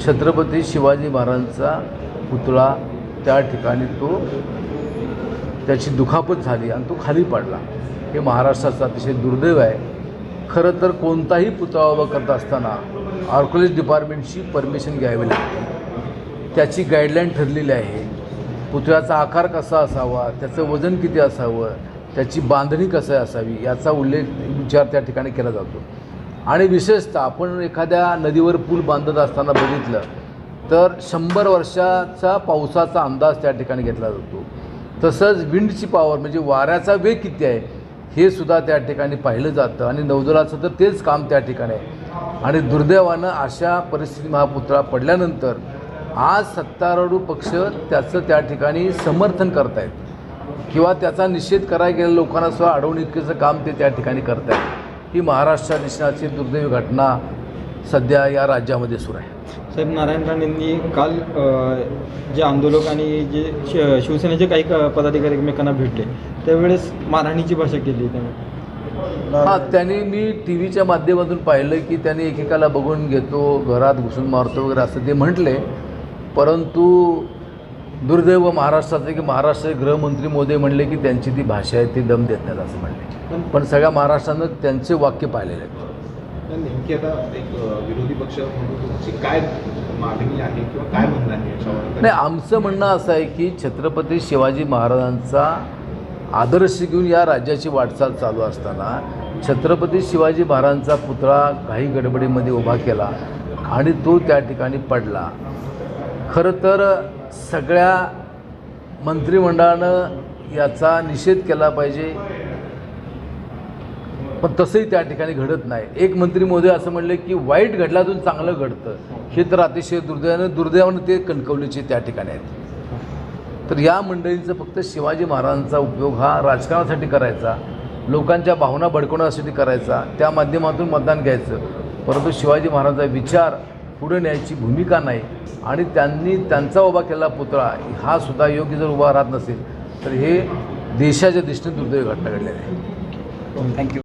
छत्रपती शिवाजी महाराजांचा पुतळा त्या ठिकाणी तो त्याची दुखापत झाली आणि तो खाली पडला. हे महाराष्ट्राचं अतिशय दुर्दैव आहे. खरं तर कोणताही पुतळा उभा करत असताना आर्कोलॉजी डिपार्टमेंटची परमिशन घ्यावी लागते. त्याची गाईडलाईन ठरलेली आहे. पुतळ्याचा आकार कसा असावा त्याचं वजन किती असावं त्याची बांधणी कसं असावी याचा उल्लेख विचार त्या ठिकाणी केला जातो. आणि विशेषतः आपण एखाद्या नदीवर पूल बांधत असताना बघितलं तर शंभर वर्षाचा पावसाचा अंदाज त्या ठिकाणी घेतला जातो. तसंच विंडची पॉवर म्हणजे वाऱ्याचा वेग किती आहे हे सुद्धा त्या ठिकाणी पाहिलं जातं आणि नौदलाचं तर तेच काम त्या ठिकाणी आहे. आणि दुर्दैवानं अशा परिस्थिती महापुत्रा पडल्यानंतर आज सत्तारूढ पक्ष त्याचं त्या ठिकाणी समर्थन करतायत. किंवा त्याचा निषेध करायला गेलेल्या लोकांना सुद्धा अडवणुकीचं काम ते त्या ठिकाणी करतायत. ही महाराष्ट्र देशाची दुर्दैवी घटना सध्या या राज्यामध्ये सुरू आहे. साहेब नारायण राणेंनी काल जे आंदोलक आणि जे श शिवसेनेचे काही क- पदाधिकारी एकमेकांना भेटले त्यावेळेस मारहाणीची भाषा केली त्यांनी. हां त्यांनी मी टी व्हीच्या माध्यमातून पाहिलं की त्यांनी एकेकाला बघून घेतो घरात घुसून मारतो वगैरे असं ते म्हटले परंतु दुर्दैव महाराष्ट्राचे की महाराष्ट्राचे गृहमंत्री मोदी म्हणले की त्यांची ती भाषा आहे ती दम देत नाहीत असं म्हणले. पण सगळ्या महाराष्ट्रानं त्यांचे वाक्य पाहिलेले आहेत. नेमकी आता एक विरोधी पक्ष काय मागणी आहे किंवा काय म्हणणं आहे नाही आमचं म्हणणं असं आहे की छत्रपती शिवाजी महाराजांचा आदर्श घेऊन या राज्याची वाटचाल चालू असताना छत्रपती शिवाजी महाराजांचा पुतळा काही गडबडीमध्ये उभा केला आणि तो त्या ठिकाणी पडला. खरं तर सगळ्या मंत्रिमंडळानं याचा निषेध केला पाहिजे. पण तसंही त्या ठिकाणी घडत नाही. एक मंत्री मोदी असं म्हणले की वाईट घडल्यातून चांगलं घडतं. हे तर अतिशय दुर्दैवानं दुर्दैवानं ते कणकवलीचे त्या ठिकाणी आहेत. तर या मंडळींचा फक्त शिवाजी महाराजांचा उपयोग हा राजकारणासाठी करायचा लोकांच्या भावना भडकवण्यासाठी करायचा त्या माध्यमातून मतदान घ्यायचं. परंतु शिवाजी महाराजांचा विचार पुढे न्यायची भूमिका नाही आणि त्यांनी त्यांचा उभा केलेला पुतळा हा सुद्धा योग्य जर उभा राहत नसेल तर हे देशाच्या दृष्टीने दुर्दैवी घटना घडलेली आहे. थँक्यू